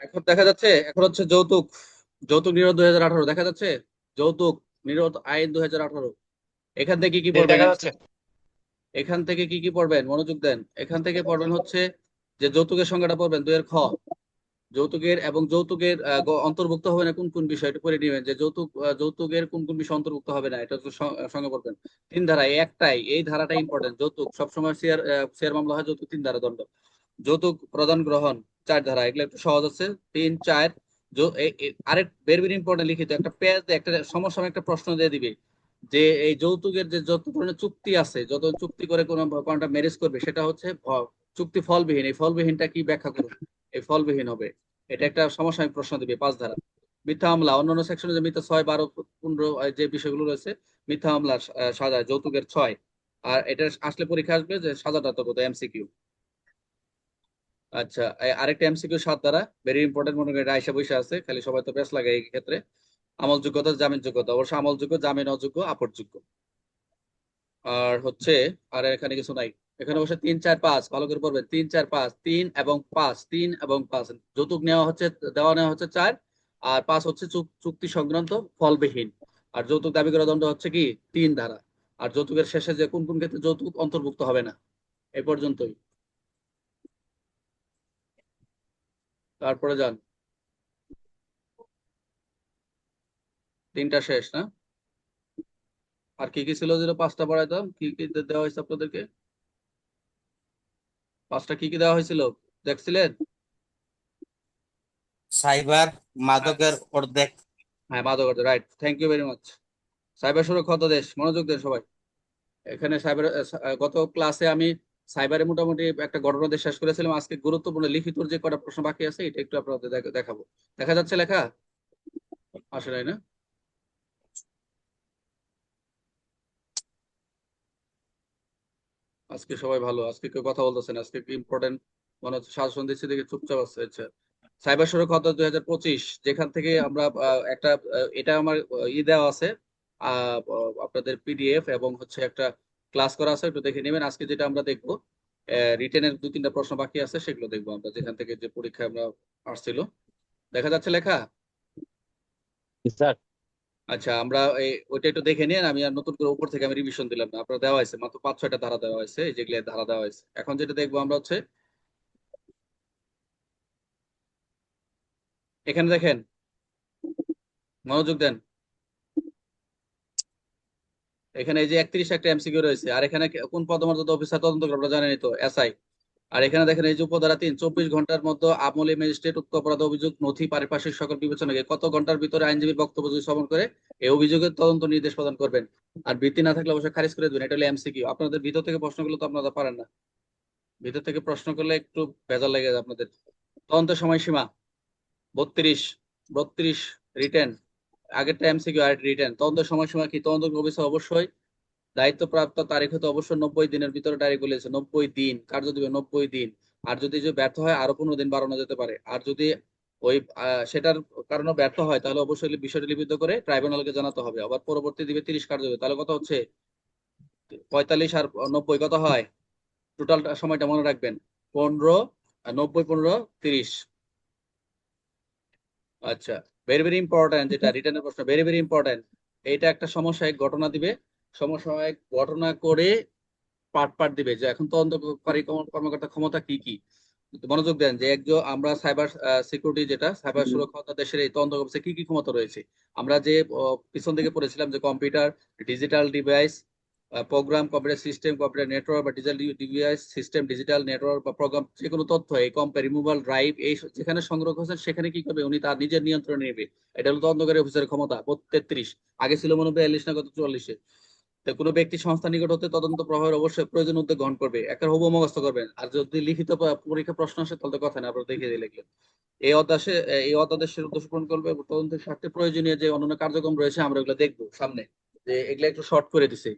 এখন দেখা যাচ্ছে এখন হচ্ছে যৌতুক যৌতুক নিরোধ দুই হাজার আঠারো দেখা যাচ্ছে যৌতুক নিরোধ আইন দুই হাজার আঠারো। এখান থেকে কি পড়বেন? দেখা যাচ্ছে। এখান থেকে কি কি পড়বেন? মনোযোগ দেন। এখান থেকে পড়বেন হচ্ছে যে যৌতুকের সংজ্ঞাটা পড়বেন দুইয়ের খ। যৌতুকের এবং যৌতুকের অন্তর্ভুক্ত হবে না কোন কোন বিষয় এটা পড়ে নেবেন যে যৌতুক যৌতুকের কোন কোন বিষয় অন্তর্ভুক্ত হবে না এটা তো সঙ্গে পড়বেন। তিন ধারা একটাই এই ধারাটা ইম্পর্টেন্ট যৌতুক সবসময় শেয়ার শেয়ার মামলা হয় যৌতুক তিন ধারা দণ্ড। যৌতুক প্রদান গ্রহণ। চার ধারা এগুলো একটু সহজ আছে। তিন চার আরেক বের বের ইম্পর্টেন্ট লিখিত একটা পেজ একটা সমসাময়িক একটা প্রশ্ন দিয়ে দিবে যে এই যৌতুকের যে যত ধরনের চুক্তি আছে যত চুক্তি করে কোনো কোনটা ম্যারেজ করবে সেটা হচ্ছে চুক্তি ফলবিহীন। এই ফলবিহীনটা কি ব্যাখ্যা করুন? এই ফলবিহীন হবে। এটা একটা সমসাময়িক প্রশ্ন দিবে পাঁচ ধারা। মিথ্যা মামলা অন্যান্য সেকশনে যে মিথ্যা ছয় বারো পনেরো যে বিষয়গুলো রয়েছে মিথ্যা আহ, সাজা যৌতুকের ছয়। আর এটা আসলে পরীক্ষা আসবে যে সাজাটা তো কত এমসিকিউ আচ্ছা আরেকটা এমসিকিউ সাত দ্বারা ভেরি ইম্পর্টেন্ট মনে করি আইসা বসে আছে, খালি সবাই তো বেশ লাগে এই ক্ষেত্রে। আমল যোগ্যতা জামিন যোগ্যতা অবশ্য আমল যোগ্য জামিন অযোগ্য আপরযোগ্য আর হচ্ছে, আর এখানে কিছু নাই। এখানে অবশ্য তিন, চার, পাঁচ, ভালো করে পড়বেন। তিন, চার, পাঁচ, তিন এবং পাঁচ, তিন এবং পাঁচ। যৌতুক নেওয়া হচ্ছে, দেওয়া নেওয়া হচ্ছে চার, আর পাঁচ হচ্ছে চুক- চুক্তি সংক্রান্ত ফলবিহীন। আর যৌতুক দাবি করা দণ্ড হচ্ছে কি? তিন ধারা আর যৌতুকের শেষে যে কোন কোন ক্ষেত্রে যৌতুক অন্তর্ভুক্ত হবে না? এ পর্যন্তই। তারপরে যান। তিনটা শেষ না? আর কি কি ছিল যেটা পাঁচটা পড়াইতাম কি কি দেওয়া হয়েছে আপনাদেরকে? পাঁচটা কি কি দেওয়া হয়েছিল? দেখছিলেন? সাইবার মাদকের অর্ধেক। হ্যাঁ মাদক right. Thank you very much cyber সুরক্ষা দেশ মনোযোগ দেন সবাই। এখানে সাইবার গত ক্লাসে আমি সাইবারে মোটামুটি একটা ঘটনা দিয়ে শেষ করেছিলাম। আজকে গুরুত্বপূর্ণ লিখিত যে কটা প্রশ্ন বাকি আছে, এটা একটু আপনাদের দেখাবো। দেখা যাচ্ছে লেখা? আসে না? আজকে সবাই ভালো, আজকে কেউ কথা বলতেছেন আজকে ইম্পর্টেন্ট মনে হচ্ছে শাসন দিচ্ছে, দেখে চুপচাপ আছে আচ্ছা। সাইবার সুরক্ষা দুই হাজার পঁচিশ, যেখান থেকে আমরা একটা এটা আমার ই দেওয়া আছে আপনাদের পিডিএফ এবং হচ্ছে একটা ক্লাস করা আছে একটু দেখে নেবেন। আজকে যেটা আমরা দেখব রিটেনের দু তিনটা প্রশ্ন বাকি আছে সেগুলো দেখব আমরা যেখান থেকে যে পরীক্ষায় আমরা আসছিল। দেখা যাচ্ছে লেখা? স্যার। আচ্ছা আমরা ওইটা একটু দেখে নিন আমি আর নতুন করে উপর থেকে আমি রিভিশন দিলাম না। আপনার দেওয়া হয়েছে মাত্র পাঁচ ছয়টা ধারা দেওয়া হয়েছে এই যেগুলো ধারা দেওয়া হয়েছে। এখন যেটা দেখব আমরা হচ্ছে এখানে দেখেন মনোযোগ দেন। এখানে এই যে একত্রিশ একটা এমসিকিউ রয়েছে, আর এখানে কোন পদমর্যাদা অফিসার তদন্ত করে আপনারা জানেনই তো এসআই আর এখানে দেখেন এই যে উপধারা তিন, চব্বিশ ঘণ্টার মধ্যে আমলি ম্যাজিস্ট্রেট উক্ত অপরাধ অভিযোগ, নথি পারিপার্শ্বিক সকল বিবেচনাকে কত ঘণ্টার ভিতরে আইনজীবীর বক্তব্য যদি শ্রবণ করে, এই অভিযোগের তদন্ত নির্দেশ প্রদান করবেন। আর বৃত্তি না থাকলে অবশ্যই খারিজ করে দেবেন, এটা হলো এমসিকিউ আপনাদের ভিতর থেকে প্রশ্নগুলো তো আপনারা পারেন না। ভিতর থেকে প্রশ্ন করলে একটু ভেজাল লেগে যায় আপনাদের। তদন্ত সময়সীমা, বত্রিশ বত্রিশ, রিটেন। আগেরটা এমসিকিউ আর রিটেন তদন্তের সময়সীমা কি তদন্ত অফিসার অবশ্যই? দায়িত্বপ্রাপ্ত তারিখ হতে অবশ্যই নব্বই দিনের ভিতরে ডায়েরি বলেছে নব্বই দিন, কার্য দিবে নব্বই দিন। আর যদি যে ব্যর্থ হয়, আরও পনেরো দিন বাড়ানো যেতে পারে। আর যদি ওই সেটার কারণে ব্যর্থ হয়, তাহলে অবশ্যই বিষয়টি লিপিবদ্ধ করে ট্রাইব্যুনালকে জানাতে হবে। আবার পরবর্তী দিবে তিরিশ কার্য দিবে তাহলে কত হচ্ছে, পঁয়তাল্লিশ আর নব্বই কত হয়? টোটাল সময়টা মনে রাখবেন। পনেরো, নব্বই, পনেরো, তিরিশ। আচ্ছা। ভেরি ভেরি ইম্পর্টেন্ট যেটা রিটার্নের প্রশ্ন। ভেরি ভেরি ইম্পর্টেন্ট এইটা একটা সমস্যায় ঘটনা দিবে। সমসাময়িক ঘটনা করে পার্ট পার্ট দিবে। যে এখন তদন্তকারী কর্ম- কর্মকর্তা ক্ষমতা কি কি? মনোযোগ দেন যে একজন আমরা সাইবার সিকিউরিটি যেটা সাইবার সুরক্ষা দেশের এই তদন্ত কি কি ক্ষমতা রয়েছে? আমরা যে পিছন দিকে পড়েছিলাম যে computer digital device program computer system computer network বা digital device system digital network বা প্রোগ্রাম যে কোনো তথ্য, এই কম্পে রিমুভাল ড্রাইভ এই যেখানে সংগ্রহ করছেন সেখানে কি করবে? উনি তার নিজের নিয়ন্ত্রণে নেবে। এটা হলো তদন্তকারী অফিসারের ক্ষমতা তেত্রিশ আগে ছিল মনে হয় না কত চুয়াল্লিশে তো কোনো ব্যক্তি সংস্থা নিকট হতে তদন্ত প্রভাবের অবশ্যই প্রয়োজন উদ্যোগ গ্রহণ করবে। একটা হবু মুখস্থ করবেন। আর যদি লিখিত পরীক্ষা প্রশ্ন আসে, তাহলে কথা না, আপনারা দেখিয়ে লিখলেন। এই অধ্যাসে এই অধ্যাদেশের উদ্দেশ্য পূরণ করবে তদন্তের স্বার্থে প্রয়োজনীয় যে অন্যান্য কার্যক্রম রয়েছে, আমরা এগুলো দেখব সামনে। যে এগুলো একটু শর্ট করে দিছে।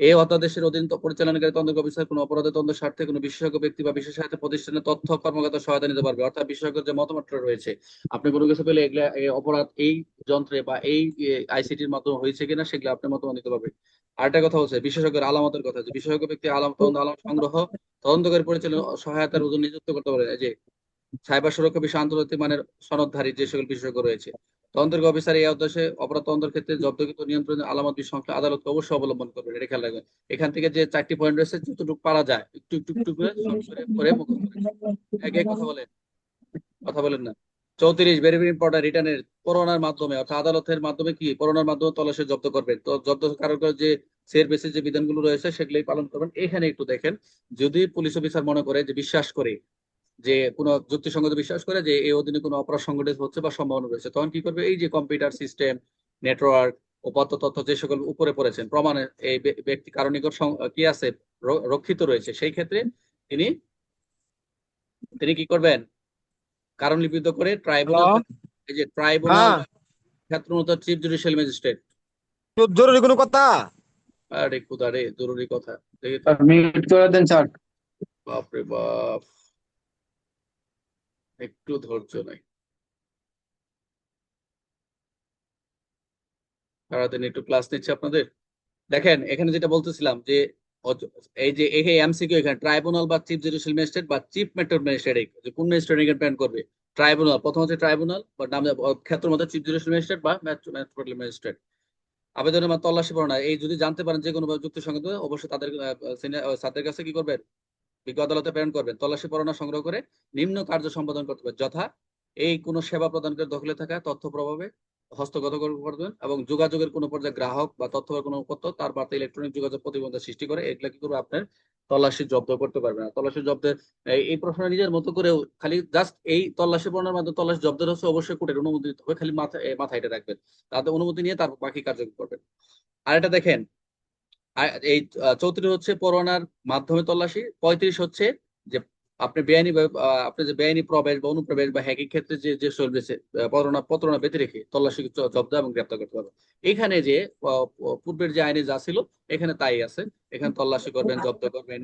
এই অধ্যাদেশের অধীন পরিচালনাকারী তদন্ত অফিসার কোনো অপরাধের তদন্ত স্বার্থে কোনো বিশেষজ্ঞ ব্যক্তি বা বিশেষ সহায়তা প্রতিষ্ঠানের তথ্য কর্মকর্তা সহায়তা নিতে পারবে। অর্থাৎ বিশেষজ্ঞের যে মতামত রয়েছে, আপনি কোনো কিছু পেলে এগুলা এই অপরাধ এই যন্ত্রে বা এই আইসিটির মাধ্যমে হয়েছে কিনা সেগুলো আপনি মতামত নিতে পারবেন। আরেকটা কথা হচ্ছে বিশেষজ্ঞের আলামতের কথা, যে বিশেষজ্ঞ ব্যক্তি আলাম তদন্ত, আলাম সংগ্রহ, তদন্তকারী পরিচালনা সহায়তার ওজন নিযুক্ত করতে পারে। যে সাইবার সুরক্ষা বিষয়ে আন্তর্জাতিক মানের সনদধারী যে সকল বিশেষজ্ঞ রয়েছে তদন্তের অফিসার এই উদ্দেশ্যে অপরাধ তদন্তের ক্ষেত্রে জব্দকৃত নিয়ন্ত্রণ আলামত সংশ্লিষ্ট আদালতকে অবশ্যই অবলম্বন করবে এটা খেয়াল রাখবেন। এখান থেকে যে চারটি পয়েন্ট রয়েছে, যতটুকু পারা যায়, একটু একটু একটু করে করে কথা বলেন। কথা বলেন না। চৌত্রিশ ভেরি ভেরি ইম্পর্টেন্ট রিটার্নের করোনার মাধ্যমে, অর্থাৎ আদালতের মাধ্যমে কি? করোনার মাধ্যমে তলাশে জব্দ করবেন। তো জব্দ কারণ যে সের বেসিস যে বিধানগুলো রয়েছে, সেগুলোই পালন করবেন। এখানে একটু দেখেন, যদি পুলিশ অফিসার মনে করে যে, বিশ্বাস করে যে কোনো যুক্তিসঙ্গত বিশ্বাস করে যে এই অধীনে কোনো অপরাধ সংগঠিত হচ্ছে বা সম্ভাবনা রয়েছে তখন কি করবে? এই যে কম্পিউটার সিস্টেম নেটওয়ার্ক উপাত্ত তথ্য যে সকল উপরে পড়েছেন প্রমাণে এই ব্যক্তি কারণ নিকট কি আছে? রক্ষিত রয়েছে। সেই ক্ষেত্রে তিনি তিনি কি করবেন? কারণ লিপিবদ্ধ করে ট্রাইব্যুনাল এই যে ট্রাইব্যুনাল হ্যাঁ। ক্ষেত্রমত চিফ জুডিশিয়াল ম্যাজিস্ট্রেট। জরুরি কোনো কথা? আরে খুদা রে জরুরি কথা। মিউট করে দেন স্যার। বাপরে বাপ। একটু ধৈর্য নাই। সারাদিন একটু ক্লাস নিচ্ছে আপনাদের? দেখেন, এখানে যেটা বলতেছিলাম যে এই যে, এই এমসিকিউ এখানে ট্রাইব্যুনাল বা চিফ জুডিশিয়াল ম্যাজিস্ট্রেট বা চিফ মেট্রো ম্যাজিস্ট্রেট যে, কোন ম্যাজিস্ট্রেট প্ল্যান করবে? ট্রাইব্যুনাল প্রথম হচ্ছে ট্রাইব্যুনাল বা নাম ক্ষেত্র মধ্যে চিফ জুডিশিয়াল ম্যাজিস্ট্রেট বা মেট্রোপলিটন ম্যাজিস্ট্রেট আবেদনের তল্লাশি পড়া এই যদি জানতে পারেন যে কোনো যুক্তিসঙ্গত অবশ্যই তাদের তাদের কাছে কি করবেন? বিজ্ঞ আদালতে প্রেরণ করবেন। তল্লাশি, পরোয়ানা সংগ্রহ করে নিম্ন কার্য সম্পাদন করতে হবে। যথা এই কোনো সেবা প্রদানকারী দখলে থাকা, তথ্য প্রভাবে হস্তগত করবেন এবং যোগাযোগের কোনো পর্যায়ে গ্রাহক বা তথ্য বা কোনো তথ্য তার বার্তা ইলেকট্রনিক যোগাযোগ প্রতিবন্ধক সৃষ্টি করে, এগুলা কি করবে? আপনার তল্লাশি জব্দ করতে পারবেন না। তল্লাশি জব্দের, এই- প্রশ্নটা নিজের মতো করেও খালি জাস্ট এই তল্লাশি পড়ানোর মাধ্যমে তল্লাশি জব্দের হচ্ছে অবশ্যই কোর্টের অনুমতি দিতে হবে। খালি মাথা মাথায় এটা রাখবেন। তাদের অনুমতি নিয়ে তারপর বাকি কার্যক্রম করবেন। আর এটা দেখেন এই চৌত্রিশ হচ্ছে পরোয়ানার মাধ্যমে তল্লাশি পঁয়ত্রিশ হচ্ছে যে আপনি বেআইনি আপনি যে বেআইনি প্রবেশ বা অনুপ্রবেশ বা হ্যাকিং ক্ষেত্রে যে যে চলছে পরোয়ানা প্রতারণা ব্যতি রেখে তল্লাশি জব্দ এবং গ্রেপ্তার করতে পারবে এখানে যে পূর্বের যে আইনে যা ছিল এখানে তাই আছে। এখানে তল্লাশি করবেন জব্দ করবেন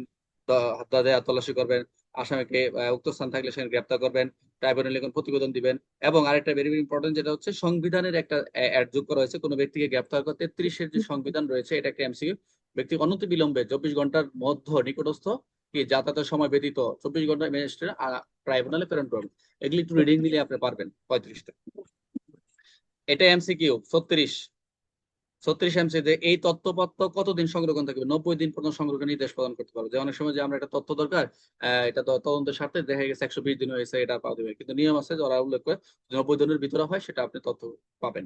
দেয়া তল্লাশি করবেন আসামিকে উক্ত স্থান থাকলে সেখানে গ্রেপ্তার করবেন ট্রাইব্যুনালে কোনো প্রতিবেদন দিবেন এবং আরেকটা ভেরি ভেরি ইম্পর্টেন্ট যেটা হচ্ছে সংবিধানের একটা অ্যাড যোগ করা হয়েছে। কোনো ব্যক্তিকে গ্রেপ্তার করতে তেত্রিশের যে সংবিধান রয়েছে এটা একটা এমসিকিউ ব্যক্তি অনতি বিলম্বে চব্বিশ ঘণ্টার মধ্য নিকটস্থ কি যাতায়াতের সময় ব্যতীত চব্বিশ ঘণ্টা ম্যাজিস্ট্রেট ট্রাইব্যুনালে প্রেরণ করবেন এগুলি একটু রিডিং দিলে আপনি পারবেন, পঁয়ত্রিশটা। এটা এমসিকিউ ছত্রিশ। ছত্রিশ এমসি এই তথ্যপত্র কতদিন সংরক্ষণ থাকবে? নব্বই দিন পর্যন্ত সংরক্ষণ নির্দেশ প্রদান করতে পারবে। যে অনেক সময় যে আমরা একটা তথ্য দরকার এটা তদন্তের স্বার্থে দেখা গেছে একশো বিশ দিন হয়েছে, এটা পাওয়া যাবে। কিন্তু নিয়ম আছে যারা উল্লেখ করে নব্বই দিনের ভিতরে হয়, সেটা আপনি তথ্য পাবেন।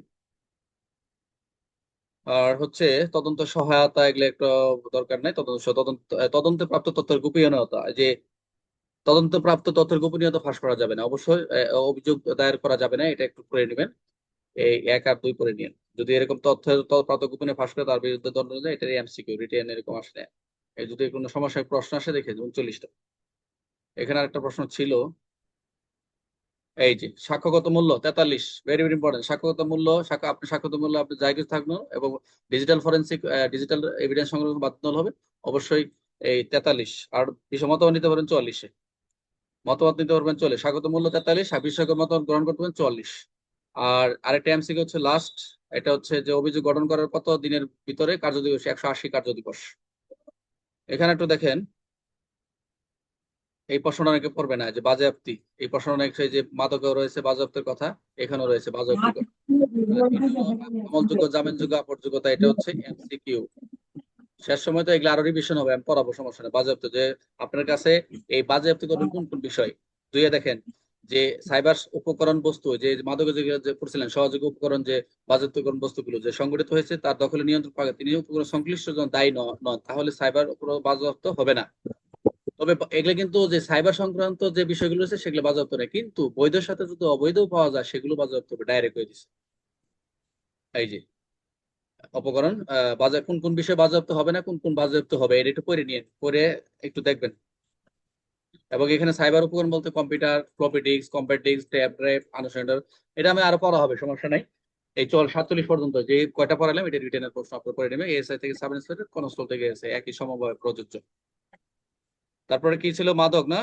আর হচ্ছে তদন্ত সহায়তা এগুলো একটা দরকার নাই। তদন্ত তদন্ত তদন্তে প্রাপ্ত তথ্যের গোপনীয়তা যে তদন্ত প্রাপ্ত তথ্যের গোপনীয়তা ফাঁস করা যাবে না। অবশ্যই অভিযোগ দায়ের করা যাবে না, এটা একটু করে নেবেন। এই এক আর দুই করে নিন। যদি এরকম তথ্য প্রাপ্ত গোপনীয় ফাঁস করে তার বিরুদ্ধে দণ্ড যায় এটা এমসিকিউ, রিটেন এরকম এই যদি কোনো সমস্যায় প্রশ্ন আসে, দেখে উনচল্লিশটা। এখানে আরেকটা প্রশ্ন ছিল এই যে সাক্ষ্যগত মূল্য তেতাল্লিশ ভেরি ভেরি ইম্পর্টেন্ট সাক্ষ্যগত মূল্য আপনি সাক্ষ্যগত মূল্য, আপনি যাই কিছু থাকল এবং ডিজিটাল ফরেন্সিক ডিজিটাল এভিডেন্স সংগ্রহ বাধ্যতামূলক হবে, অবশ্যই এই তেতাল্লিশ। আর বিষয় মতামত নিতে পারেন চুয়াল্লিশে। মতামত নিতে পারবেন চল্লিশ স্বাগত মূল্য তেতাল্লিশ, আর বিশেষজ্ঞ মতামত গ্রহণ করতে পারবেন চুয়াল্লিশ। আর আরেকটা এমসিকিউ হচ্ছে লাস্ট এটা হচ্ছে যে অভিযোগ গঠন করার কত দিনের ভিতরে কার্য দিবস একশো আশি কার্য দিবস এখানে একটু দেখেন এই প্রশ্নটা অনেকে পড়বে না, যে বাজেয়াপ্তি। এই প্রশ্ন অনেক যে মাদকেও রয়েছে, বাজেয়াপ্তের কথা, এখানেও রয়েছে বাজেয়াপ্তি কথা। আমলযোগ্য, জামিনযোগ্য আপরযোগ্যতা এটা হচ্ছে এমসিকিউ। শেষ সময় তো এগুলো আরও রিভিশন হবে, আমি পড়াবো, সমস্যা নেই। বাজেয়াপ্ত, যে আপনার কাছে এই বাজেয়াপ্তি করবেন কোন কোন বিষয়? দুইয়ে দেখেন, যে সাইবার উপকরণ বস্তু, যে মাদকের যে পড়ছিলেন, সহযোগী উপকরণ যে বাজেয়াপ্তকরণ বস্তুগুলো যে সংগঠিত হয়েছে, তার দখলে নিয়ন্ত্রণ পাবে। তিনি উপকরণ সংশ্লিষ্ট দায়ী নন, তাহলে সাইবার উপকরণ বাজেয়াপ্ত হবে না। তবে এগুলো কিন্তু যে সাইবার সংক্রান্ত যে বিষয়গুলো আছে সেগুলো বাজেয়াপ্ত নেই কিন্তু বৈধের সাথে যদি অবৈধও পাওয়া যায় সেগুলো বাজেয়াপ্ত হবে ডাইরেক্ট হয়ে দিচ্ছে এই যে অপকরণ আহ, বাজে কোন কোন বিষয় বাজেয়াপ্ত হবে না কোন কোন বাজেয়াপ্ত হবে এটা একটু পড়ে নিয়ে পরে একটু দেখবেন। এবং এখানে সাইবার উপকরণ বলতে computer floppy disk compact disk tab drive আনুষঙ্গিক এটা আমি আরও পড়া হবে সমস্যা নাই। এই চল সাতচল্লিশ পর্যন্ত যে কয়টা পড়ালাম এটা রিটেনের প্রশ্ন আপলোড করে নেবে। এএসআই থেকে সাব ইন্সপেক্টর থেকে এসে একই সমভাবে প্রযোজ্য। তারপরে কি ছিল মাদক না?